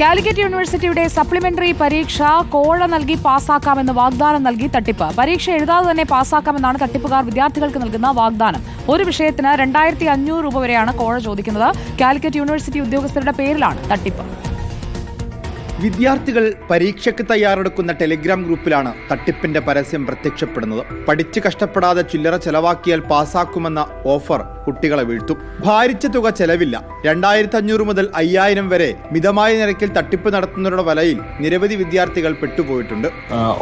കാലിക്കറ്റ് യൂണിവേഴ്സിറ്റിയുടെ സപ്ലിമെന്ററി പരീക്ഷ കോഴ നൽകി പാസ്സാക്കാമെന്ന് വാഗ്ദാനം നൽകി തട്ടിപ്പ്. പരീക്ഷ എഴുതാതെ തന്നെ പാസ്സാക്കാമെന്നാണ് തട്ടിപ്പുകാർ വിദ്യാർത്ഥികൾക്ക് നൽകുന്ന വാഗ്ദാനം. ഒരു വിഷയത്തിന് രണ്ടായിരത്തി അഞ്ഞൂറ് രൂപ വരെയാണ് കോഴ ചോദിക്കുന്നത്. കാലിക്കറ്റ് യൂണിവേഴ്സിറ്റി ഉദ്യോഗസ്ഥരുടെ പേരിലാണ് തട്ടിപ്പ്. വിദ്യാർത്ഥികൾ പരീക്ഷയ്ക്ക് തയ്യാറെടുക്കുന്ന ടെലിഗ്രാം ഗ്രൂപ്പിലാണ് തട്ടിപ്പിന്റെ പരസ്യം പ്രത്യക്ഷപ്പെടുന്നത്. പഠിച്ച് കഷ്ടപ്പെടാതെ ചില്ലറ ചെലവാക്കിയാൽ പാസാക്കുമെന്ന ഓഫർ കുട്ടികളെ വീഴ്ത്തും. ഭാരിച്ച തുക ചെലവില്ല. രണ്ടായിരത്തി അഞ്ഞൂറ് മുതൽ അയ്യായിരം വരെ മിതമായ നിരക്കിൽ തട്ടിപ്പ് നടത്തുന്നവരുടെ വലയിൽ നിരവധി വിദ്യാർത്ഥികൾ പെട്ടുപോയിട്ടുണ്ട്.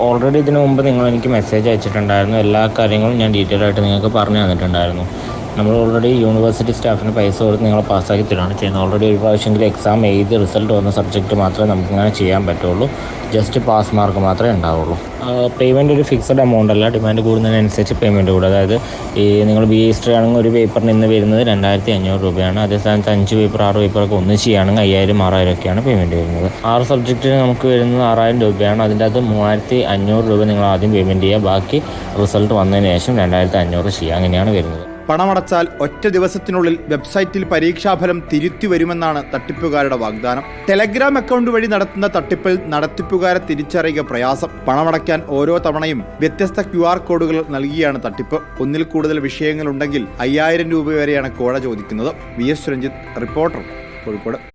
ഓൾറെഡി ഇതിനു മുമ്പ് നിങ്ങൾ എനിക്ക് മെസ്സേജ് അയച്ചിട്ടുണ്ടായിരുന്നു. എല്ലാ കാര്യങ്ങളും ഞാൻ ഡീറ്റെയിൽ ആയിട്ട് നിങ്ങൾക്ക് പറഞ്ഞു തന്നിട്ടുണ്ടായിരുന്നു. നമ്മൾ ഓൾറെഡി യൂണിവേഴ്സിറ്റി സ്റ്റാഫിന് പൈസ കൊടുത്ത് നിങ്ങളെ പാസ്സാക്കി തരുകയാണ് ചെയ്യുന്നത്. ഓൾറെഡി ഒരു പ്രാവശ്യമെങ്കിലും എക്സാം എഴുതി റിസൾട്ട് വന്ന സബ്ജക്റ്റ് മാത്രമേ നമുക്ക് ഇങ്ങനെ ചെയ്യാൻ പറ്റുള്ളൂ. ജസ്റ്റ് പാസ് മാർക്ക് മാത്രമേ ഉണ്ടാവുള്ളൂ. പേയ്മെന്റ് ഒരു ഫിക്സഡ് എമൗണ്ട് അല്ല. ഡിമാൻഡ് കൂടുന്നതിനനുസരിച്ച് പേയ്മെന്റ് കൂടും അതായത് ഈ നിങ്ങൾ ബി ഹിസ്റ്ററി ആണെങ്കിൽ ഒരു പേപ്പറിന് ഇന്ന് വരുന്നത് രണ്ടായിരത്തി അഞ്ഞൂറ് രൂപയാണ്. അതേ സ്ഥാനത്ത് അഞ്ച് പേപ്പർ ആറ് പേപ്പറൊക്കെ ഒന്ന് ചെയ്യുകയാണെങ്കിൽ അയ്യായിരം ആറായിരം ഒക്കെയാണ് പേയ്മെന്റ് വരുന്നത്. ആറ് സബ്ജക്റ്റിന് നമുക്ക് വരുന്നത് ആറായിരം രൂപയാണ്. അതിന്റെ അകത്ത് മൂവായിരത്തി അഞ്ഞൂറ് രൂപ നിങ്ങൾ ആദ്യം പേയ്മെന്റ് ചെയ്യുക. ബാക്കി റിസൾട്ട് വന്നതിന് ശേഷം രണ്ടായിരത്തി അഞ്ഞൂറ് ചെയ്യുക അങ്ങനെയാണ് വരുന്നത്. പണമടച്ചാൽ ഒറ്റ ദിവസത്തിനുള്ളിൽ വെബ്സൈറ്റിൽ പരീക്ഷാഫലം തിരുത്തി വരുമെന്നാണ് തട്ടിപ്പുകാരുടെ വാഗ്ദാനം. ടെലഗ്രാം അക്കൗണ്ട് വഴി നടത്തുന്ന തട്ടിപ്പിൽ നടത്തിപ്പുകാരെ തിരിച്ചറിയുക പ്രയാസം. പണമടയ്ക്കാൻ ഓരോ തവണയും വ്യത്യസ്ത ക്യു ആർ കോഡുകൾ നൽകിയാണ് തട്ടിപ്പ്. ഒന്നിൽ കൂടുതൽ വിഷയങ്ങളുണ്ടെങ്കിൽ അയ്യായിരം രൂപ വരെയാണ് കോഴ ചോദിക്കുന്നത്. V S Ranjith reporter Kozhikode.